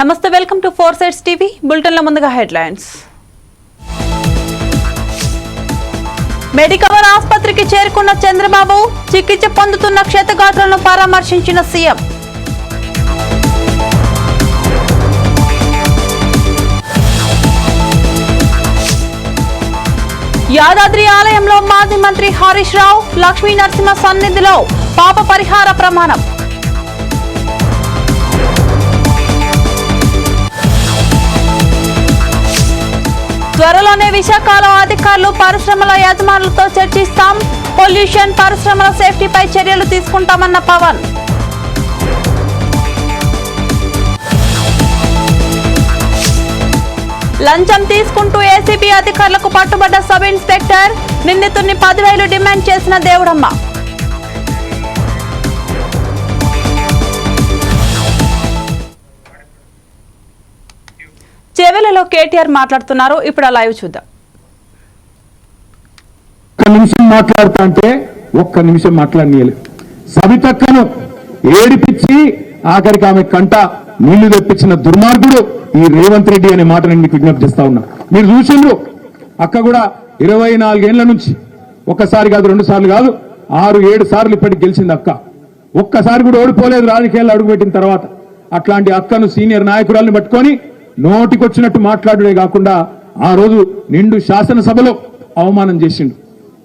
నమస్తే welcome to four sides TV బులెటిన్ల ముందుగా headlines. Medicover ఆసుపత్రికి చేరుకున్న చంద్రబాబు చికిత్స పొందుతున్న క్షతగాత్రులను పరామర్శించిన సీఎం. యాదాద్రి ఆలయంలో మాజీ మంత్రి హరీష్ రావు లక్ష్మీ నరసింహ సన్నిధిలో పాప పరిహార ప్రమాణం. త్వరలోనే విశాఖలో అధికారులు పరిశ్రమల యజమానులతో చర్చిస్తాం. పొల్యూషన్ పరిశ్రమల సేఫ్టీపై చర్యలు తీసుకుంటామన్న పవన్. లంచం తీసుకుంటూ ఏసీబీ అధికారులకు పట్టుబడ్డ సబ్ ఇన్స్పెక్టర్ నిందితుడిని పదివేలు డిమాండ్ చేసిన దేవుడమ్మ. చెవెలలో కేటీఆర్ మాట్లాడుతున్నారు. ఇప్పుడు ఆ లైవ్ చూద్దాం. ఒక్క నిమిషం మాట్లాడుతా అంటే ఒక్క నిమిషం మాట్లాడనీయలేదు. సవితక్కను ఏడిపించి ఆఖరికి ఆమె కంట నీళ్ళు తెప్పించిన దుర్మార్గుడు ఈ రేవంత్ రెడ్డి అనే మాట నేను మీకు విజ్ఞప్తి చేస్తా ఉన్నా. మీరు చూసిండ్రు? అక్క కూడా ఇరవై నాలుగేళ్ళ నుంచి. ఒక్కసారి కాదు రెండు సార్లు కాదు ఆరు ఏడు సార్లు ఇప్పటికి గెలిచింది అక్క. ఒక్కసారి కూడా ఓడిపోలేదు. రాజకీయాల్లో అడుగుపెట్టిన తర్వాత అట్లాంటి అక్కను సీనియర్ నాయకురాలను పట్టుకొని నోటికొచ్చినట్టు మాట్లాడుడే కాకుండా ఆ రోజు నిండు శాసనసభలో అవమానం చేసిండు.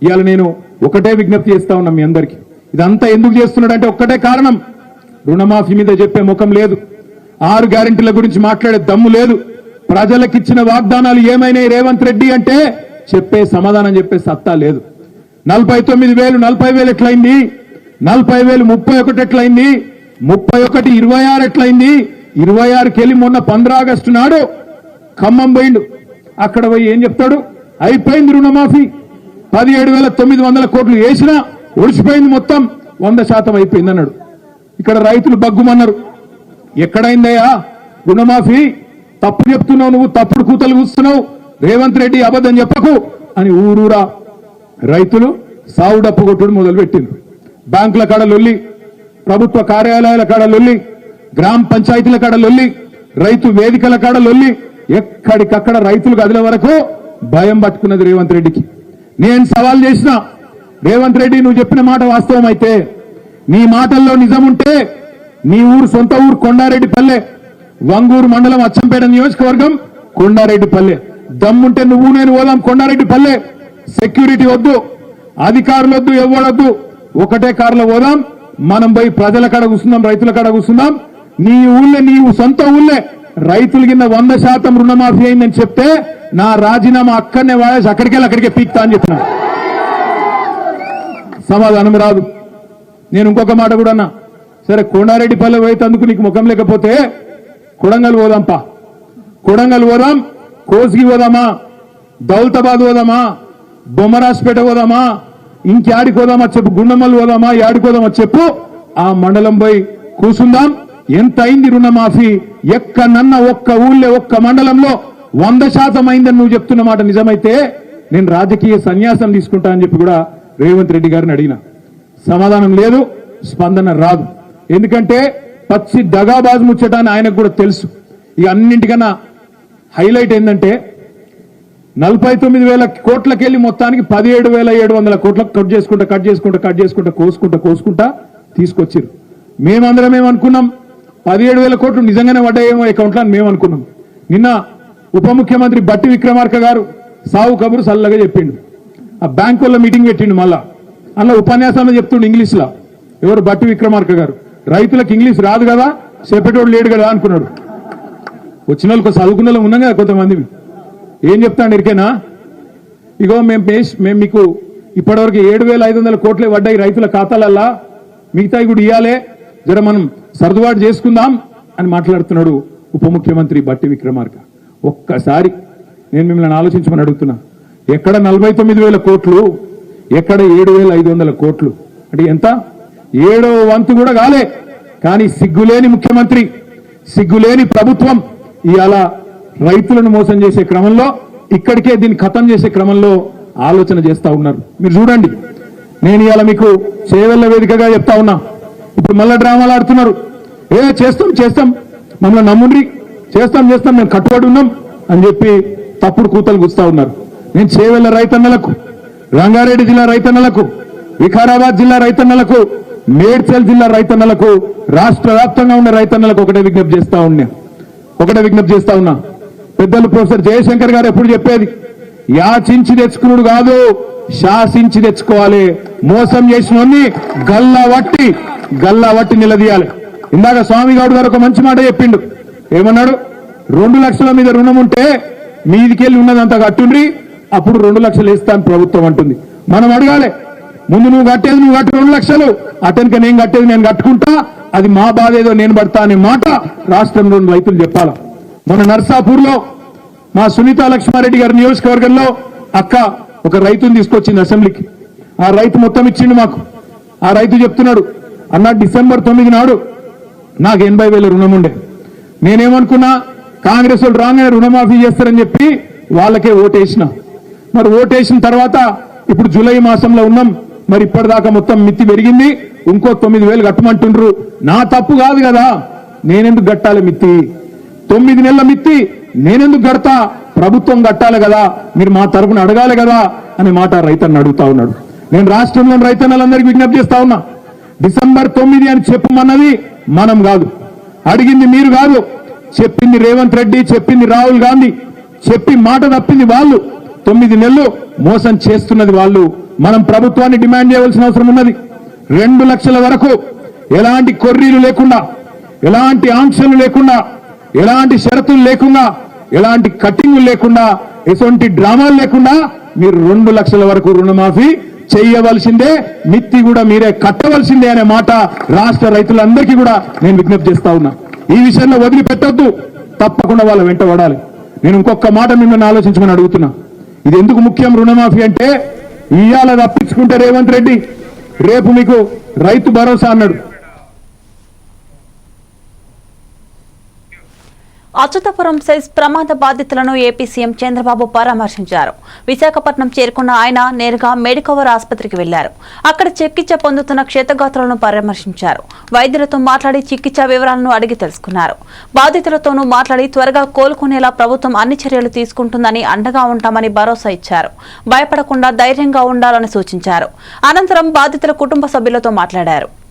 ఇవాళ నేను ఒకటే విజ్ఞప్తి చేస్తా ఉన్నా మీ అందరికీ. ఇదంతా ఎందుకు చేస్తున్నాడంటే ఒక్కటే కారణం. రుణమాఫీ మీద చెప్పే ముఖం లేదు. ఆరు గ్యారెంటీల గురించి మాట్లాడే దమ్ము లేదు. ప్రజలకిచ్చిన వాగ్దానాలు ఏమైనాయి రేవంత్ రెడ్డి అంటే చెప్పే సమాధానం చెప్పే సత్తా లేదు. నలభై తొమ్మిది వేలు నలభై వేలు ఎట్లయింది? నలభై వేలు ముప్పై ఒకటి ఎట్లయింది? ముప్పై ఒకటి ఇరవై ఆరు ఎట్లయింది? ఇరవై ఆరుకి వెళ్ళి మొన్న పంద్రా ఆగస్టు నాడు ఖమ్మం పోయిండు. అక్కడ పోయి ఏం చెప్తాడు? అయిపోయింది రుణమాఫీ. పదిహేడు వేల తొమ్మిది వందల కోట్లు వేసినా ఒడిసిపోయింది మొత్తం. వంద శాతం అయిపోయింది అన్నాడు ఇక్కడ రైతులు బగ్గుమన్నారు. ఎక్కడైందయ్యా? రుణమాఫీ. తప్పు చెప్తున్నావు నువ్వు తప్పుడు కూతలు కూస్తున్నావు. రేవంత్ రెడ్డి అబద్ధం చెప్పకు అని ఊరూరా. రైతులు సావు డప్పు కొట్టుడు మొదలుపెట్టింది బ్యాంకుల కాడ లొల్లి ప్రభుత్వ కార్యాలయాల కాడ లొల్లి గ్రామ పంచాయతీల కాడ లొల్లి రైతు వేదికల కాడ లొల్లి ఎక్కడికక్కడ రైతులు కదిలే వరకు భయం పట్టుకున్నది రేవంత్ రెడ్డికి. నేను సవాల్ చేసిన రేవంత్ రెడ్డి నువ్వు చెప్పిన మాట వాస్తవం అయితే నీ మాటల్లో నిజం ఉంటే నీ ఊరు సొంత ఊరు కొండారెడ్డి పల్లె వంగూరు మండలం అచ్చంపేట నియోజకవర్గం కొండారెడ్డి పల్లె దమ్ముంటే నువ్వు నేను పోదాం కొండారెడ్డి పల్లె సెక్యూరిటీ వద్దు అధికారులు వద్దు ఎవడొద్దు ఒకటే కారులో పోదాం మనం పోయి ప్రజల కాడ కూర్చుందాం రైతుల కాడ కూర్చుందాం నీ ఊళ్ళే నీవు సొంత ఊళ్ళే రైతులు కింద వంద శాతం రుణమాఫీ అయిందని చెప్తే నా రాజీనామా అక్కడనే వాడేసి అక్కడికి అక్కడికే పీక్తా అని చెప్పిన. సమాధానం రాదు. నేను ఇంకొక మాట కూడా అన్నా. సరే కొండారెడ్డి పల్లె అందుకు నీకు ముఖం లేకపోతే కొడంగల్ పోదాంపా. కొడంగల్ పోదాం కోసిగి పోదామా దౌలతాబాద్ పోదామా బొమ్మరాజ్పేట పోదామా ఇంకేడికి పోదామా చెప్పు గుండమల్లి పోదామా యాడికి పోదామా చెప్పు. ఆ మండలం పోయి కూసుందాం. ఎంత అయింది రుణమాఫీ ఎక్కడన్నా ఒక్క ఊళ్ళో ఒక్క మండలంలో వంద శాతం అయిందని నువ్వు చెప్తున్న మాట నిజమైతే నేను రాజకీయ సన్యాసం తీసుకుంటా అని చెప్పి కూడా రేవంత్ రెడ్డి గారిని అడిగిన. సమాధానం లేదు స్పందన రాదు. ఎందుకంటే పచ్చి దగాబాజ్ ముచ్చట అని ఆయనకు కూడా తెలుసు. ఇక అన్నింటికన్నా హైలైట్ ఏంటంటే నలభై తొమ్మిది వేల కోట్లకెళ్ళి మొత్తానికి పదిహేడు వేల ఏడు వందల కోట్లకు కట్ చేసుకుంటా కట్ చేసుకుంటా కట్ చేసుకుంటా కోసుకుంటా కోసుకుంటా తీసుకొచ్చారు మేమందరం ఏమనుకున్నాం? పదిహేడు వేల కోట్లు నిజంగానే పడ్డాయేమో అకౌంట్లో అని మేము అనుకున్నాం. నిన్న ఉప ముఖ్యమంత్రి బట్టి విక్రమార్క గారు సావు కబురు సల్లగా చెప్పిండు. ఆ బ్యాంకుల్లో మీటింగ్ పెట్టిండు మళ్ళా. అందులో ఉపన్యాసంలో చెప్తుండు ఇంగ్లీష్లో ఎవరు బట్టి విక్రమార్క గారు? రైతులకు ఇంగ్లీష్ రాదు కదా చెప్పేటోడు లేడు కదా అనుకున్నాడు. వచ్చిన వాళ్ళు చదువుకున్న వాళ్ళు ఉన్నాం కదా కొంతమంది. ఏం చెప్తాను ఇరికేనా ఇగో మేము మేము మీకు ఇప్పటివరకు ఏడు వేల ఐదు వందల కోట్లే పడ్డాయి రైతుల ఖాతాలల్లా. మిగతాయి కూడా ఇవ్వాలే జర మనం సర్దుబాటు చేసుకుందాం అని మాట్లాడుతున్నాడు ఉప ముఖ్యమంత్రి బట్టి విక్రమార్క. ఒక్కసారి నేను మిమ్మల్ని ఆలోచించమని అడుగుతున్నా. ఎక్కడ నలభై తొమ్మిది వేల కోట్లు ఎక్కడ ఏడు వేల ఐదు వందల కోట్లు? అంటే ఎంత? ఏడో వంతు కూడా కాలే. కానీ సిగ్గులేని ముఖ్యమంత్రి సిగ్గులేని ప్రభుత్వం ఇవాళ రైతులను మోసం చేసే క్రమంలో ఇక్కడికే దీన్ని ఖతం చేసే క్రమంలో ఆలోచన చేస్తా ఉన్నారు. మీరు చూడండి. నేను ఇవాళ మీకు చేవెళ్ళ వేదికగా చెప్తా ఉన్నా. ఇప్పుడు మళ్ళీ డ్రామాలు ఆడుతున్నారు. ఏ చేస్తాం చేస్తాం. మమ్మల్ని నమ్ముండ్రి. చేస్తాం చేస్తాం. మేము కట్టుబడి ఉన్నాం అని చెప్పి తప్పుడు కూతలు గుస్తా ఉన్నారు. నేను చేవెళ్ళ రైతన్నలకు రంగారెడ్డి జిల్లా రైతన్నలకు వికారాబాద్ జిల్లా రైతన్నలకు మేడ్చల్ జిల్లా రైతన్నలకు రాష్ట్ర వ్యాప్తంగా ఉన్న రైతన్నలకు ఒకటే విజ్ఞప్తి చేస్తా ఉన్నా. ఒకటే విజ్ఞప్తి చేస్తా ఉన్నా. పెద్దలు ప్రొఫెసర్ జయశంకర్ గారు ఎప్పుడు చెప్పేది? యాచించి తెచ్చుకున్నాడు కాదు శాసించి తెచ్చుకోవాలి. మోసం చేసిన గల్లా వట్టి గల్లా వట్టి నిలదీయాలి. ఇందాక స్వామి గౌడ్ గారు ఒక మంచి మాట చెప్పిండు. ఏమన్నాడు? రెండు లక్షల మీద రుణం ఉంటే మీదికెళ్ళి ఉన్నదంతా కట్టుండ్రి అప్పుడు రెండు లక్షలు ఇస్తాను ప్రభుత్వం అంటుంది. మనం అడగాలి ముందు నువ్వు కట్టేది నువ్వు కట్టు రెండు లక్షలు. అతనికి నేను కట్టేది నేను కట్టుకుంటా. అది మా బాధ ఏదో నేను పడతా అనే మాట రాష్ట్రంలోని రైతులు చెప్పాలా? మన నర్సాపూర్లో మా సునీత లక్ష్మారెడ్డి గారి నియోజకవర్గంలో అక్క ఒక రైతుని తీసుకొచ్చింది అసెంబ్లీకి. ఆ రైతు మొత్తం ఇచ్చిండు మాకు. ఆ రైతు చెప్తున్నాడు అన్న డిసెంబర్ తొమ్మిది నాడు నాకు ఎనభై వేల రుణం ఉండే. నేనేమనుకున్నా కాంగ్రెస్ వాళ్ళు రాగానే రుణమాఫీ చేస్తారని చెప్పి వాళ్ళకే ఓటేసిన. మరి ఓటేసిన తర్వాత ఇప్పుడు జూలై మాసంలో ఉన్నాం. మరి ఇప్పటిదాకా మొత్తం మిత్తి పెరిగింది. ఇంకో తొమ్మిది వేలు కట్టమంటుండ్రు. నా తప్పు కాదు కదా. నేనెందుకు కట్టాలి మిత్తి? తొమ్మిది నెలల మిత్తి నేనెందుకు కడతా? ప్రభుత్వం కట్టాలి కదా. మీరు మా తరపున అడగాలి కదా అనే మాట రైతన్న అడుగుతా ఉన్నాడు. నేను రాష్ట్రంలోని రైతన్నలందరికీ విజ్ఞప్తి చేస్తా ఉన్నా. డిసెంబర్ తొమ్మిది అని చెప్పమన్నది మనం కాదు. అడిగింది మీరు కాదు. చెప్పింది రేవంత్ రెడ్డి చెప్పింది రాహుల్ గాంధీ చెప్పి మాట తప్పింది వాళ్ళు. తొమ్మిది నెలలు మోసం చేస్తున్నది వాళ్ళు. మనం ప్రభుత్వాన్ని డిమాండ్ చేయవలసిన అవసరం ఉన్నది. రెండు లక్షల వరకు ఎలాంటి కొర్రీలు లేకుండా ఎలాంటి ఆంక్షలు లేకుండా ఎలాంటి షరతులు లేకుండా ఎలాంటి కటింగ్ లేకుండా ఎటువంటి డ్రామాలు లేకుండా మీరు రెండు లక్షల వరకు రుణమాఫీ చేయవలసిందే మిత్తి కూడా మీరే కట్టవలసిందే అనే మాట రాష్ట్ర రైతులందరికీ కూడా నేను విజ్ఞప్తి చేస్తా ఉన్నా. ఈ విషయంలో వదిలిపెట్టద్దు తప్పకుండా వాళ్ళ వెంట పడాలి. నేను ఇంకొక మాట మిమ్మల్ని ఆలోచించమని అడుగుతున్నా. ఇది ఎందుకు ముఖ్యం రుణమాఫీ అంటే ఇయ్యాల తప్పించుకుంటే రేవంత్ రెడ్డి రేపు మీకు రైతు భరోసా అన్నాడు. అచ్యుతపురం సైజ్ ప్రమాద బాధితులను ఏపీ సీఎం చంద్రబాబు పరామర్శించారు. విశాఖపట్నం చేరుకున్న ఆయన నేరుగా మెడికవర్ ఆసుపత్రికి వెళ్ళారు. అక్కడ చికిత్స పొందుతున్న క్షేతగాత్రులను పరామర్శించారు. వైద్యులతో మాట్లాడి చికిత్స వివరాలను అడిగి తెలుసుకున్నారు. బాధితులతోనూ మాట్లాడి త్వరగా కోలుకునేలా ప్రభుత్వం అన్ని చర్యలు తీసుకుంటుందని అండగా ఉంటామని భరోసా ఇచ్చారు. భయపడకుండా ధైర్యంగా ఉండాలని సూచించారు. అనంతరం బాధితుల కుటుంబ సభ్యులతో మాట్లాడారు.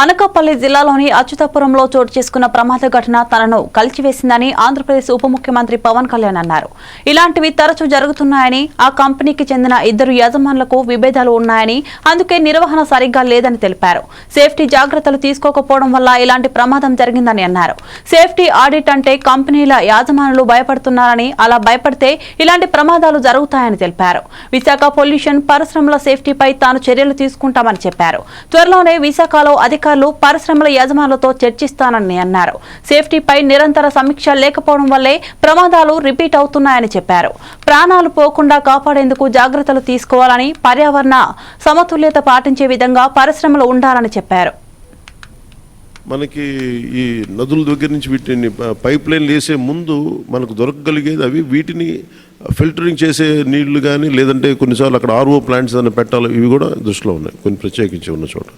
అనకాపల్లి జిల్లాలోని అచ్యుతాపురంలో చోటు చేసుకున్న ప్రమాద ఘటన తనను కలిచివేసిందని ఆంధ్రప్రదేశ్ ఉప ముఖ్యమంత్రి పవన్ కళ్యాణ్ అన్నారు. ఇలాంటివి తరచూ జరుగుతున్నాయని ఆ కంపెనీకి చెందిన ఇద్దరు యజమానులకు విభేదాలు ఉన్నాయని అందుకే నిర్వహణ సరిగ్గా లేదని తెలిపారు. సేఫ్టీ జాగ్రత్తలు తీసుకోకపోవడం వల్ల ఇలాంటి ప్రమాదం జరిగిందని అన్నారు. సేఫ్టీ ఆడిట్ అంటే కంపెనీల యాజమానులు భయపడుతున్నారని అలా భయపడితే ఇలాంటి ప్రమాదాలు జరుగుతాయని తెలిపారు. విశాఖ పొల్యూషన్ పరిశ్రమల సేఫ్టీపై తాను చర్యలు తీసుకుంటామని చెప్పారు. త్వరలోనే విశాఖలో అధికారులు పరిశ్రమల యజమానులతో చర్చిస్తానని అన్నారు. సేఫ్టీపై నిరంతర సమీక్ష లేకపోవడం వల్లే ప్రమాదాలు రిపీట్ అవుతున్నాయని చెప్పారు. ప్రాణాలు పోకుండా కాపాడేందుకు జాగ్రత్తలు తీసుకోవాలని పర్యావరణ సమతుల్యత పాటించే విధంగా పరిశ్రమలు ఉండాలని చెప్పారు. మనకి ఈ నదుల దగ్గర నుంచి వీటిని పైప్ లైన్లు వేసే ముందు మనకు దొరకగలిగేది అవి వీటిని ఫిల్టరింగ్ చేసే నీళ్ళు కానీ లేదంటే కొన్నిసార్లు అక్కడ ఆర్ఓ ప్లాంట్స్ అని పెట్టాలి ఇవి కూడా దృష్టిలో ఉన్నాయి. కొన్ని ప్రత్యేకించి ఉన్న చోట.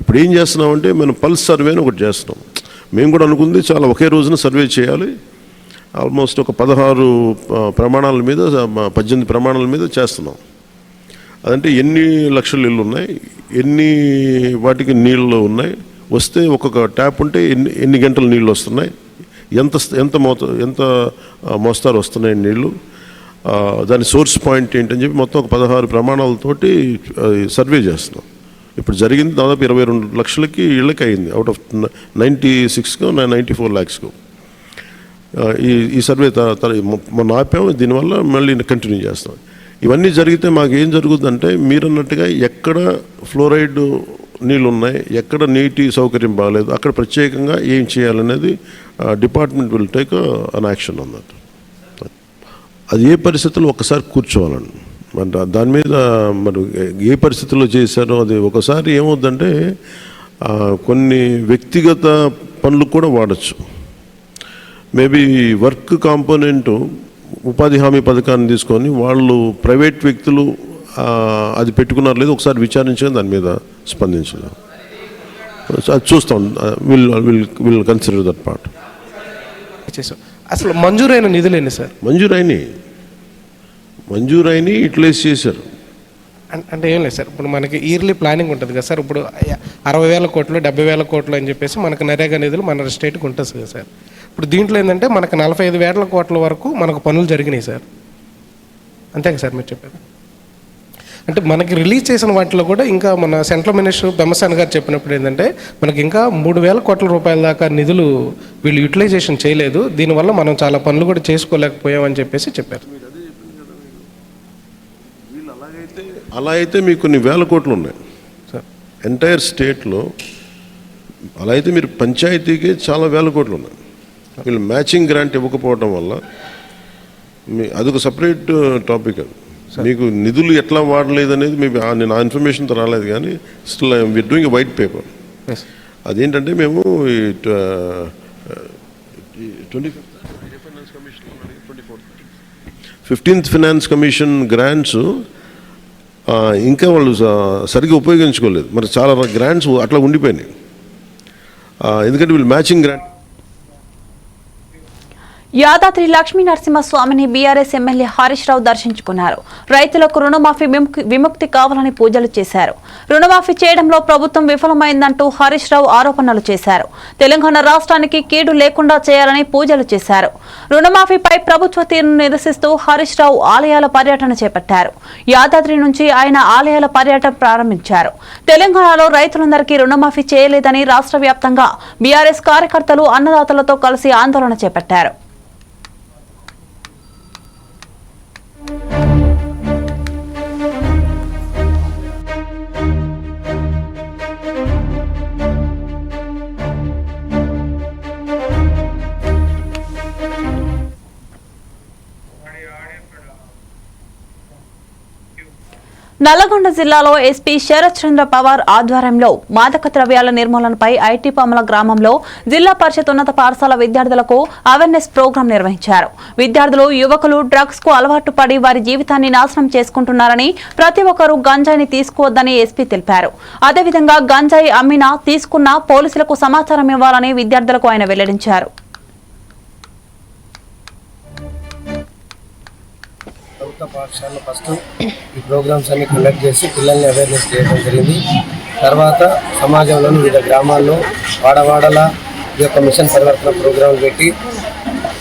ఇప్పుడు ఏం చేస్తున్నామంటే మనం పల్స్ సర్వే అని ఒకటి చేస్తున్నాం. మేము కూడా అనుకుంది చాలా ఒకే రోజున సర్వే చేయాలి. ఆల్మోస్ట్ ఒక పదహారు ప్రమాణాల మీద పద్దెనిమిది ప్రమాణాల మీద చేస్తున్నాం. అదంటే ఎన్ని లక్షల ఇళ్ళు ఉన్నాయి ఎన్ని వాటికి నీళ్ళు ఉన్నాయి వస్తే ఒక్కొక్క ట్యాప్ ఉంటే ఎన్ని ఎన్ని గంటల నీళ్ళు వస్తున్నాయి ఎంత ఎంత మోత ఎంత మోస్తారు వస్తున్నాయి నీళ్ళు దాని సోర్స్ పాయింట్ ఏంటని చెప్పి మొత్తం ఒక పదహారు ప్రమాణాలతోటి సర్వే చేస్తున్నాం. ఇప్పుడు జరిగింది దాదాపు ఇరవై రెండు లక్షలకి ఇళ్ళకి అయింది అవుట్ ఆఫ్ నైంటీ సిక్స్కో నైంటీ ఫోర్ ల్యాక్స్కో ఈ ఈ సర్వే మొన్న ఆపాము దీనివల్ల మళ్ళీ కంటిన్యూ చేస్తాం. ఇవన్నీ జరిగితే మాకు ఏం జరుగుతుందంటే మీరు అన్నట్టుగా ఎక్కడ ఫ్లోరైడ్ నీళ్ళు ఉన్నాయి ఎక్కడ నీటి సౌకర్యం బాగాలేదు అక్కడ ప్రత్యేకంగా ఏం చేయాలనేది department will take an action అన్నట్టు అది ఏ పరిస్థితుల్లో ఒకసారి కూర్చోవాలండి. మరి దాని మీద మరి ఏ పరిస్థితుల్లో చేశారో అది ఒకసారి ఏమవుద్దంటే కొన్ని వ్యక్తిగత పనులు కూడా వాడచ్చు. మేబీ వర్క్ కాంపోనెంట్ ఉపాధి హామీ పథకాన్ని తీసుకొని వాళ్ళు ప్రైవేట్ వ్యక్తులు అది పెట్టుకున్నారు లేదు ఒకసారి విచారించడం దాని మీద స్పందించడం. అది చూస్తాం will will will consider that part. అసలు మంజూరైన నిధులు ఎన్ని సార్? మంజూరైని మంజూరైని యూటిలైజ్ చేశారు. అంటే ఏం లేదు సార్. ఇప్పుడు మనకి ఇయర్లీ ప్లానింగ్ ఉంటుంది కదా సార్. ఇప్పుడు అరవై వేల కోట్లు డెబ్బై వేల కోట్లు అని చెప్పేసి మనకు నరేగా నిధులు మన స్టేట్కి ఉంటుంది కదా సార్. ఇప్పుడు దీంట్లో ఏంటంటే మనకు నలభై ఐదు వేల కోట్ల వరకు మనకు పనులు జరిగినాయి సార్. అంతే సార్ మీరు చెప్పారు అంటే మనకి రిలీజ్ చేసిన వాటిలో కూడా ఇంకా మన సెంట్రల్ మినిస్టర్ బెమ్మసాన్ గారు చెప్పినప్పుడు ఏంటంటే మనకి ఇంకా మూడు వేల కోట్ల రూపాయల దాకా నిధులు వీళ్ళు యూటిలైజేషన్ చేయలేదు. దీనివల్ల మనం చాలా పనులు కూడా చేసుకోలేకపోయామని చెప్పేసి చెప్పారు. అలా అయితే మీకు కొన్ని వేల కోట్లు ఉన్నాయి. సార్. ఎంటైర్ స్టేట్లో అలా అయితే మీరు పంచాయతీకి చాలా వేల కోట్లు ఉన్నాయి. వీళ్ళు మ్యాచింగ్ గ్రాంట్ ఇవ్వకపోవడం వల్ల మీ అదొక సపరేట్ టాపిక్ అది. మీకు నిధులు ఎట్లా వాడలేదు అనేది ఆ- నేను ఆ ఇన్ఫర్మేషన్తో రాలేదు కానీ still we're doing white paper yes అదేంటంటే మేము twenty fifteenth finance commission grants ఇంకా వాళ్ళు సరిగ్గా ఉపయోగించుకోలేదు. మరి చాలా గ్రాంట్స్ అట్లా ఉండిపోయినాయి. ఎందుకంటే వీళ్ళు మ్యాచింగ్ గ్రాంట్ యాదాద్రి లక్ష్మీ నరసింహస్వామిని బీఆర్ఎస్ ఎమ్మెల్యే హరీష్ రావు దర్శించుకున్నారు. రైతులకు రుణమాఫీ విముక్తి- కావాలని పూజలు చేశారు. రుణమాఫీ చేయడంలో ప్రభుత్వం విఫలమైందంటూ హరీష్ రావు ఆరోపణలు చేశారు. తెలంగాణ రాష్ట్రానికి కీడు లేకుండా చేయాలని పూజలు చేశారు. రుణమాఫీపై ప్రభుత్వ తీరును నిరసిస్తూ హరీష్ రావు ఆలయాల పర్యటన చేపట్టారు. యాదాద్రి నుంచి ఆయన ఆలయాల పర్యటన ప్రారంభించారు. తెలంగాణలో రైతులందరికీ రుణమాఫీ చేయలేదని రాష్ట్ర వ్యాప్తంగా బీఆర్ఎస్ కార్యకర్తలు అన్నదాతలతో కలిసి ఆందోళన చేపట్టారు. Thank you. నల్లగొండ జిల్లాలో ఎస్పీ శరత్ చంద్ర పవార్ ఆధ్వర్యంలో మాదక ద్రవ్యాల నిర్మూలనపై ఐటీ గ్రామంలో జిల్లా పరిషత్ ఉన్నత పాఠశాల విద్యార్థులకు అవేర్నెస్ ప్రోగ్రాం నిర్వహించారు. విద్యార్థులు యువకులు డ్రగ్స్కు అలవాటు పడి వారి జీవితాన్ని నాశనం చేసుకుంటున్నారని ప్రతి ఒక్కరూ గంజాయిని తీసుకోవద్దని ఎస్పీ తెలిపారు. అదేవిధంగా గంజాయి అమ్మినా తీసుకున్నా పోలీసులకు సమాచారం ఇవ్వాలని విద్యార్థులకు ఆయన వెల్లడించారు. ప్రభుత్వ పాఠశాలలో ఫస్ట్ ఈ ప్రోగ్రామ్స్ అన్ని కండక్ట్ చేసి పిల్లల్ని అవేర్నెస్ చేయడం జరిగింది. తర్వాత సమాజంలోని వివిధ గ్రామాల్లో వాడవాడల ఈ యొక్క మిషన్ పరివర్తన ప్రోగ్రాంలు పెట్టి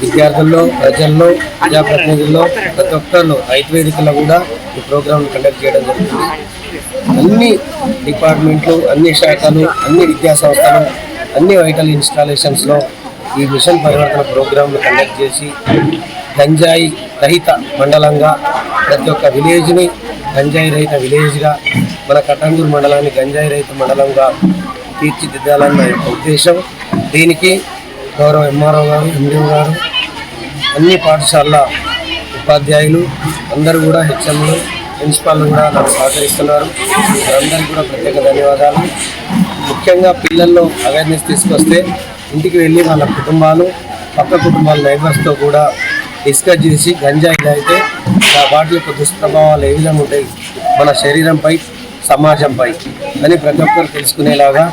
విద్యార్థుల్లో ప్రజల్లో ప్రజాప్రతినిధుల్లో ప్రతి ఒక్కరిలో రైతు వేదికల్లో కూడా ఈ ప్రోగ్రాంను కండక్ట్ చేయడం జరుగుతుంది అన్ని డిపార్ట్మెంట్లు అన్ని శాఖలు అన్ని విద్యా సంస్థలు అన్ని వైటల్ ఇన్స్టాలేషన్స్లో ఈ మిషన్ పరివర్తన ప్రోగ్రాంలు కండక్ట్ చేసి గంజాయి రహిత మండలంగా ప్రతి ఒక్క విలేజ్ని గంజాయి రహిత విలేజ్గా మన కట్టంగూరు మండలాన్ని గంజాయి రహిత మండలంగా తీర్చిదిద్దాలన్న యొక్క ఉద్దేశం. దీనికి గౌరవ ఎంఆర్ఓ గారు ఎండిఓ గారు అన్ని పాఠశాలల ఉపాధ్యాయులు అందరూ కూడా హెచ్ఎంలు ప్రిన్సిపాల్ కూడా నాకు సహకరిస్తున్నారు. అందరికీ కూడా ప్రత్యేక ధన్యవాదాలు. ముఖ్యంగా పిల్లల్లో అవేర్నెస్ తీసుకొస్తే ఇంటికి వెళ్ళి వాళ్ళ కుటుంబాలు పక్క కుటుంబాల నైబర్స్తో కూడా డిస్కస్ చేసి గంజాయి తాగితే ఆ వాటి యొక్క దుష్ప్రభావాలు ఏ విధంగా ఉంటాయి? మన శరీరంపై సమాజంపై అని ప్రతి ఒక్కరు తెలుసుకునేలాగా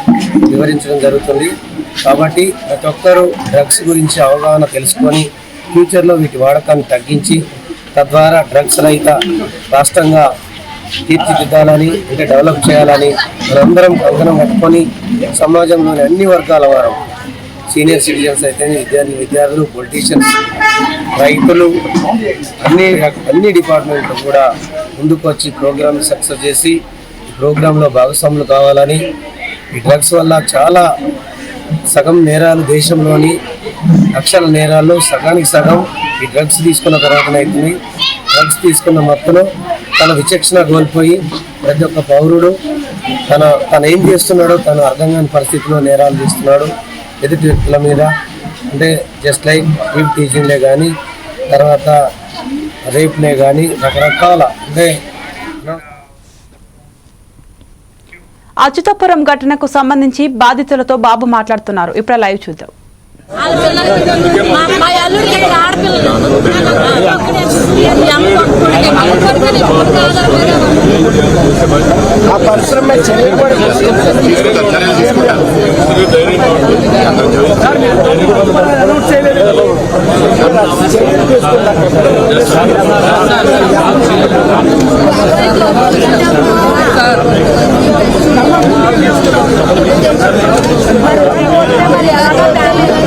వివరించడం జరుగుతుంది. కాబట్టి ప్రతి ఒక్కరూ డ్రగ్స్ గురించి అవగాహన తెలుసుకొని ఫ్యూచర్లో వీటి వాడకాన్ని తగ్గించి తద్వారా డ్రగ్స్ రహిత రాష్ట్రంగా తీర్చిదిద్దాలని అంటే డెవలప్ చేయాలని మనందరం కంకణం కట్టుకొని సమాజంలోని అన్ని వర్గాల వారు సీనియర్ సిటిజన్స్ అయితే విద్యార్థి విద్యార్థులు పొలిటీషియన్స్ రైతులు అన్ని అన్ని డిపార్ట్మెంట్లు కూడా ముందుకు వచ్చి ప్రోగ్రామ్ సక్సెస్ చేసి ఈ ప్రోగ్రాంలో భాగస్వాములు కావాలని ఈ డ్రగ్స్ వల్ల చాలా సగం నేరాలు దేశంలోని లక్షల నేరాల్లో సగానికి సగం ఈ డ్రగ్స్ తీసుకున్న తర్వాత అవుతుంది డ్రగ్స్ తీసుకున్న మత్తులో తన విచక్షణ కోల్పోయి ప్రతి ఒక్క పౌరుడు తన తను ఏం చేస్తున్నాడో తను అర్థం కాని పరిస్థితిలో నేరాలు చేస్తున్నాడు. ఎదుటి వ్యక్తుల మీద అంటే జస్ట్ లైక్ వీప్ టీచింగ్లే కానీ తర్వాత రేప్నే కానీ రకరకాల అంటే అచ్యుతాపురం ఘటనకు సంబంధించి బాధితులతో బాబు మాట్లాడుతున్నారు. ఇప్పుడు లైవ్ చూద్దాం. మా అల్లుడికి ఆ పరిశ్రమ చెల్లి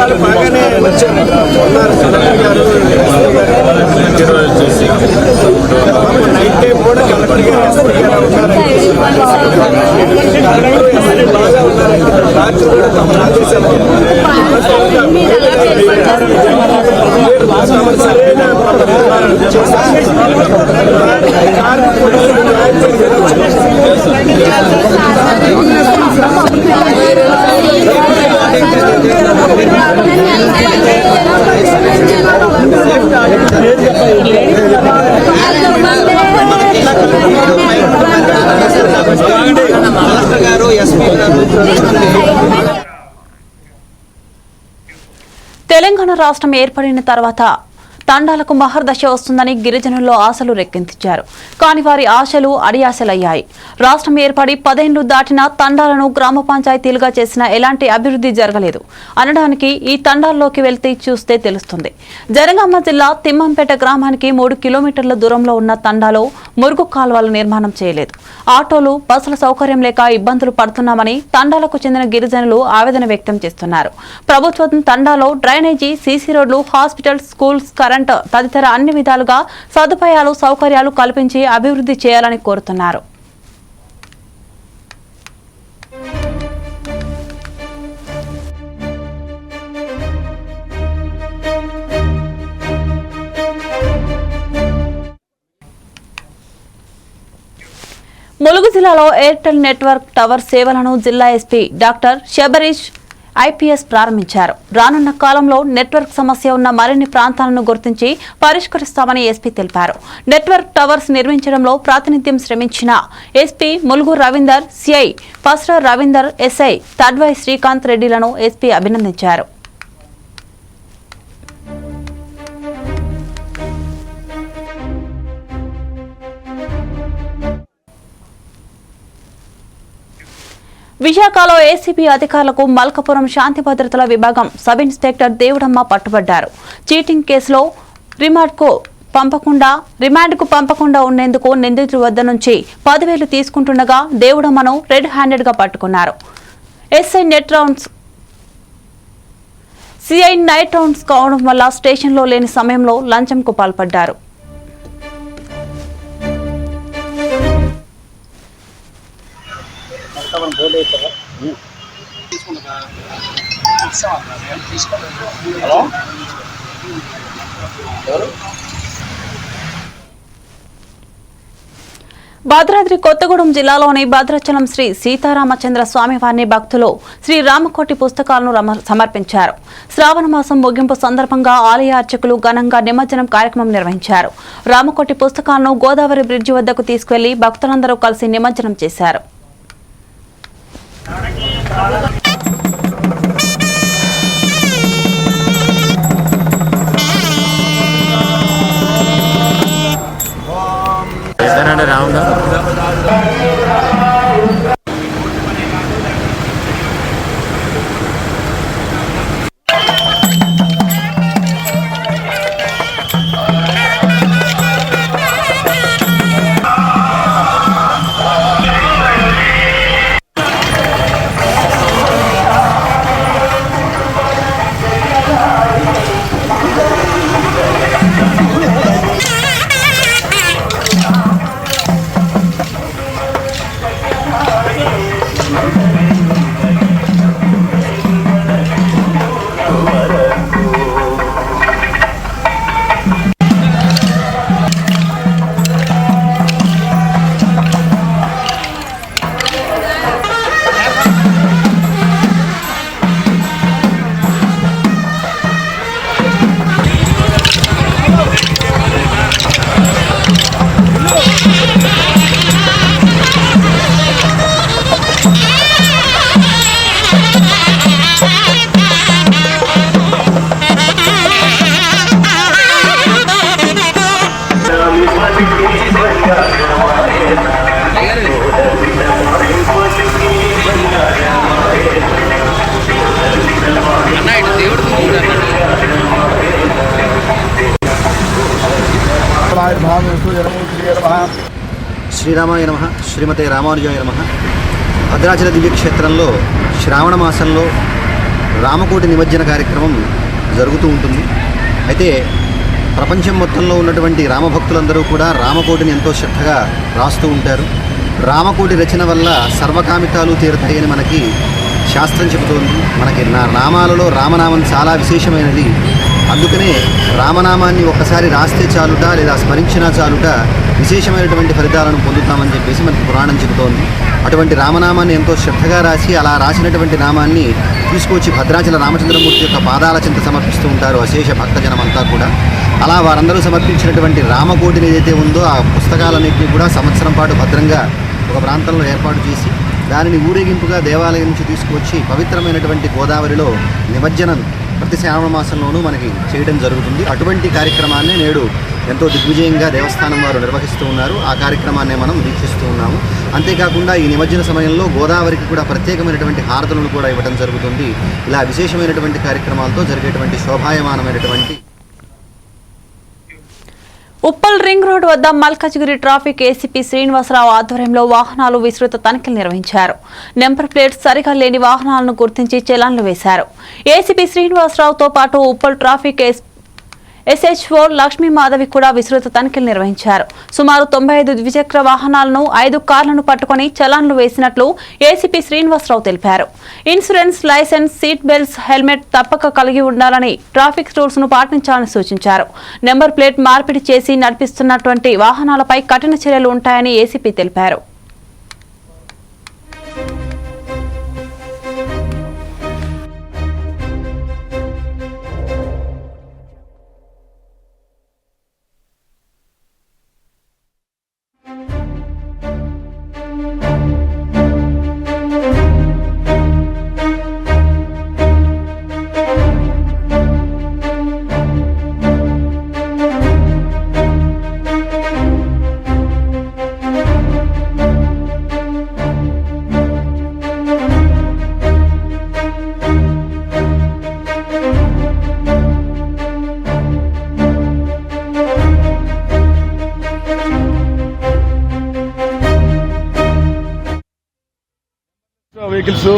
కూడా బాగానే వచ్చారు ఉన్నారు కలెక్టర్ గారు నైట్ టైం కూడా కలెక్టర్ గారు ఎస్పీ గారు ఉన్నారు బాగా ఉన్నారు రాత్రి కూడా తమ ఆదేశాలు సరైన కలెక్టర్ గారు ఎస్పీ గారు తెలంగాణ రాష్ట్రం ఏర్పడిన తర్వాత తండాలకు మహర్దశ వస్తుందని గిరిజనుల్లో ఆశలు రెక్కించారు. కానీ వారి ఆశలు అడియాశలయ్యాయి. రాష్ట్రం ఏర్పడి పదేళ్ళు దాటిన తండాలను గ్రామ పంచాయతీలుగా చేసిన ఎలాంటి అభివృద్ధి జరగలేదు. అనడానికి ఈ తండాల్లోకి వెళ్తే చూస్తే తెలుస్తుంది. జనగామ జిల్లా తిమ్మంపేట గ్రామానికి మూడు కిలోమీటర్ల దూరంలో ఉన్న తండాలో మురుగు కాలువల నిర్మాణం చేయలేదు. ఆటోలు బస్సుల సౌకర్యం లేక ఇబ్బందులు పడుతున్నామని తండాలకు చెందిన గిరిజనులు ఆవేదన వ్యక్తం చేస్తున్నారు. ప్రభుత్వం తండాలో డ్రైనేజీ సీసీ రోడ్లు హాస్పిటల్ స్కూల్స్ కరెంట్ తదితర అన్ని విధాలుగా సదుపాయాలు సౌకర్యాలు కల్పించి అభివృద్ధి చేయాలని కోరుతున్నారు. ములుగు జిల్లాలో ఎయిర్టెల్ నెట్వర్క్ టవర్ సేవలను జిల్లా ఎస్పీ డాక్టర్ శబరీష్ ఐపీఎస్ ప్రారంభించారు. రానున్న కాలంలో నెట్వర్క్ సమస్య ఉన్న మరిన్ని ప్రాంతాలను గుర్తించి పరిష్కరిస్తామని ఎస్పీ తెలిపారు. నెట్వర్క్ టవర్స్ నిర్మించడంలో ప్రాతినిధ్యం శ్రమించిన SP Mulugu Ravinder CI Pasra Ravinder SI Tadvai Srikanth రెడ్డిలను SP అభినందించారు. విశాఖలో ఏసీబీ అధికారులకు మల్కపురం శాంతి భద్రతల విభాగం సబ్ ఇన్స్పెక్టర్ దేవుడమ్మ పట్టుబడ్డారు. చీటింగ్ కేసులో రిమాండ్కు పంపకుండా రిమాండ్కు పంపకుండా ఉండేందుకు నిందితుడి వద్ద నుంచి పదివేలు తీసుకుంటుండగా దేవుడమ్మను రెడ్ హ్యాండెడ్గా పట్టుకున్నారు. SI night rounds CI night rounds కావడం వల్ల స్టేషన్లో లేని సమయంలో లంచంకు పాల్పడ్డారు. భద్రాద్రి కొత్తగూడెం జిల్లాలోని భద్రాచలం శ్రీ సీతారామచంద్ర స్వామివారిని భక్తులు శ్రీ రామకోటి పుస్తకాలను సమర్పించారు. శ్రావణ మాసం ముగింపు సందర్భంగా ఆలయ అర్చకులు ఘనంగా నిమజ్జనం కార్యక్రమం నిర్వహించారు. రామకోటి పుస్తకాలను గోదావరి బ్రిడ్జి వద్దకు తీసుకెళ్ళి భక్తులందరూ కలిసి నిమజ్జనం చేశారు. చేస్తానండి రాముడు ఆ శ్రీమతి రామానుజాయ నమ. భద్రాచల దివ్యక్షేత్రంలో శ్రావణ మాసంలో రామకోటి నిమజ్జన కార్యక్రమం జరుగుతూ ఉంటుంది. అయితే ప్రపంచం మొత్తంలో ఉన్నటువంటి రామభక్తులందరూ కూడా రామకోటిని ఎంతో శ్రద్ధగా రాస్తూ ఉంటారు. రామకోటి రచన వల్ల సర్వకామితాలు తీరుతాయని మనకి శాస్త్రం చెబుతోంది. మనకి నా నామాలలో రామనామం చాలా విశేషమైనది. అందుకనే రామనామాన్ని ఒకసారి రాస్తే చాలుట లేదా స్మరించినా చాలుట విశేషమైనటువంటి ఫలితాలను పొందుతామని చెప్పేసి మనకు పురాణం చెబుతోంది. అటువంటి రామనామాన్ని ఎంతో శ్రద్ధగా రాసి అలా రాసినటువంటి నామాన్ని తీసుకొచ్చి భద్రాచల రామచంద్రమూర్తి యొక్క పాదాల చింత సమర్పిస్తూ ఉంటారు అశేష భక్తజనం అంతా కూడా. అలా వారందరూ సమర్పించినటువంటి రామకోటిని ఏదైతే ఉందో ఆ పుస్తకాలన్నింటినీ కూడా సంవత్సరం పాటు భద్రంగా ఒక ప్రాంతంలో ఏర్పాటు చేసి దానిని ఊరేగింపుగా దేవాలయం నుంచి తీసుకువచ్చి పవిత్రమైనటువంటి గోదావరిలో నిమజ్జనం ప్రతి శ్రావణ మాసంలోనూ మనకి చేయడం జరుగుతుంది. అటువంటి కార్యక్రమాన్ని నేడు ఎంతో దిగ్విజయంగా దేవస్థానం వారు నిర్వహిస్తూ ఉన్నారు. ఆ కార్యక్రమాన్ని మనం వీక్షిస్తూ ఉన్నాము. అంతేకాకుండా ఈ నిమజ్జన సమయంలో గోదావరికి కూడా ప్రత్యేకమైనటువంటి హారతులను కూడా ఇవ్వడం జరుగుతుంది. ఇలా విశేషమైనటువంటి కార్యక్రమాలతో జరిగేటువంటి శోభాయమానమైనటువంటి ఉప్పల్ రింగ్ రోడ్ వద్ద మల్కజ్గిరి ట్రాఫిక్ ఏసీపీ శ్రీనివాసరావు ఆధ్వర్యంలో వాహనాలు విస్తృత తనిఖీలు నిర్వహించారు. నెంబర్ ప్లేట్ సరిగా లేని వాహనాలను గుర్తించి చలాన్లు వేశారు. ఏసీపీ శ్రీనివాసరావుతో పాటు Uppal traffic S SHO Lakshmi Madhavi కూడా విస్తృత తనిఖీలు నిర్వహించారు. సుమారు తొంభై ఐదు ద్విచక్ర వాహనాలను ఐదు కార్లను పట్టుకుని చలాన్లు వేసినట్లు ఏసీపీ శ్రీనివాసరావు తెలిపారు. Insurance licence seat belts helmet తప్పక కలిగి ఉండాలని ట్రాఫిక్ రూల్స్ను పాటించాలని సూచించారు. నెంబర్ ప్లేట్ మార్పిడి చేసి నడిపిస్తున్నటువంటి వాహనాలపై కఠిన చర్యలు ఉంటాయని ఏసీపీ తెలిపారు. వెహికల్స్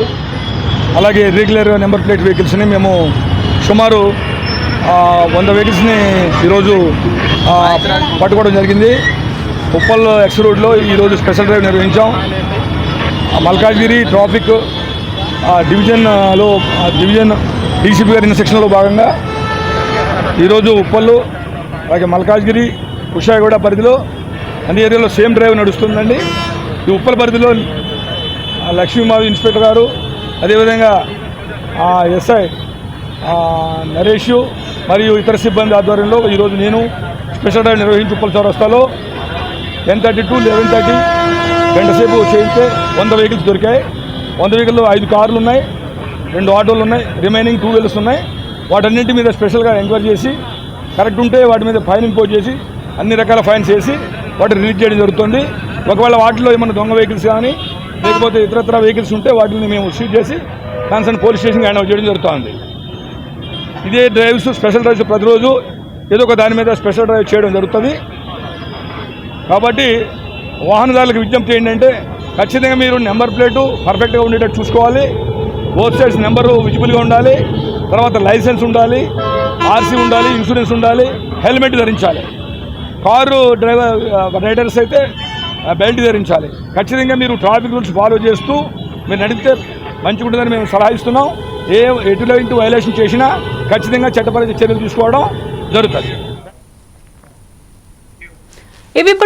అలాగే రెగ్యులర్ నెంబర్ ప్లేట్ వెహికల్స్ని మేము సుమారు వంద వెహికల్స్ని ఈరోజు పట్టుకోవడం జరిగింది. ఉప్పల్ ఎక్స్ రోడ్లో ఈరోజు స్పెషల్ డ్రైవ్ నిర్వహించాం. ఆ, మల్కాజ్గిరి ట్రాఫిక్ డివిజన్లో ఆ, డివిజన్ డీసీపీ గారి సెక్షన్లో భాగంగా ఈరోజు ఉప్పల్లు అలాగే మల్కాజ్గిరి కుషాయిగూడ పరిధిలో అన్ని ఏరియాలో సేమ్ డ్రైవ్ నడుస్తుందండి. ఈ ఉప్పల్ పరిధిలో ఆ లక్ష్మీమావి ఇన్స్పెక్టర్ గారు అదేవిధంగా ఎస్ఐ నరేష్ మరియు ఇతర సిబ్బంది ఆధ్వర్యంలో ఈరోజు నేను స్పెషల్ డ్రైవ్ నిర్వహించి ఉప్పల చౌరస్తాలో ten thirty to eleven thirty గంట సేపు చేయిస్తే వంద వెహికల్స్ దొరికాయి. వంద వెహికల్లో ఐదు కార్లు ఉన్నాయి రెండు ఆటోలు ఉన్నాయి రిమైనింగ్ టూ వీలర్స్ ఉన్నాయి. వాటన్నింటి మీద స్పెషల్గా ఎంక్వైరీ చేసి కరెక్ట్ ఉంటే వాటి మీద ఫైన్ ఇంపోజ్ చేసి అన్ని రకాల ఫైన్స్ వేసి వాటిని రిలీజ్ చేయడం జరుగుతుంది. ఒకవేళ వాటిలో ఏమైనా దొంగ వెహికల్స్ కానీ లేకపోతే ఇతరత్ర వెహికల్స్ ఉంటే వాటిని మేము సీజ్ చేసి కన్సర్న్ పోలీస్ స్టేషన్కి హ్యాండ్ ఓవర్ చేయడం జరుగుతుంది. ఇదే డ్రైవ్స్ స్పెషల్ డ్రైవ్స్ ప్రతిరోజు ఏదో ఒక దాని మీద స్పెషల్ డ్రైవ్ చేయడం జరుగుతుంది. కాబట్టి వాహనదారులకు విజ్ఞప్తి ఏంటంటే ఖచ్చితంగా మీరు నెంబర్ ప్లేటు పర్ఫెక్ట్గా ఉండేటట్టు చూసుకోవాలి. బోత్ సైడ్స్ నెంబరు విజిబుల్గా ఉండాలి. తర్వాత లైసెన్స్ ఉండాలి. ఆర్సీ ఉండాలి ఇన్సూరెన్స్ ఉండాలి హెల్మెట్ ధరించాలి. కారు డ్రైవర్ రైడర్స్ అయితే బెల్ట్ ధరించాలి. ఖచ్చితంగా మీరు ట్రాఫిక్ రూల్స్ ఫాలో చేస్తూ మీరు నడిపితే మంచిగా ఉంటుందని మేము సలహా ఇస్తున్నాం ఏ ఎటువంటి వైలేషన్ చేసినా ఖచ్చితంగా చట్టపరమైన చర్యలు తీసుకోవడం జరుగుతుంది.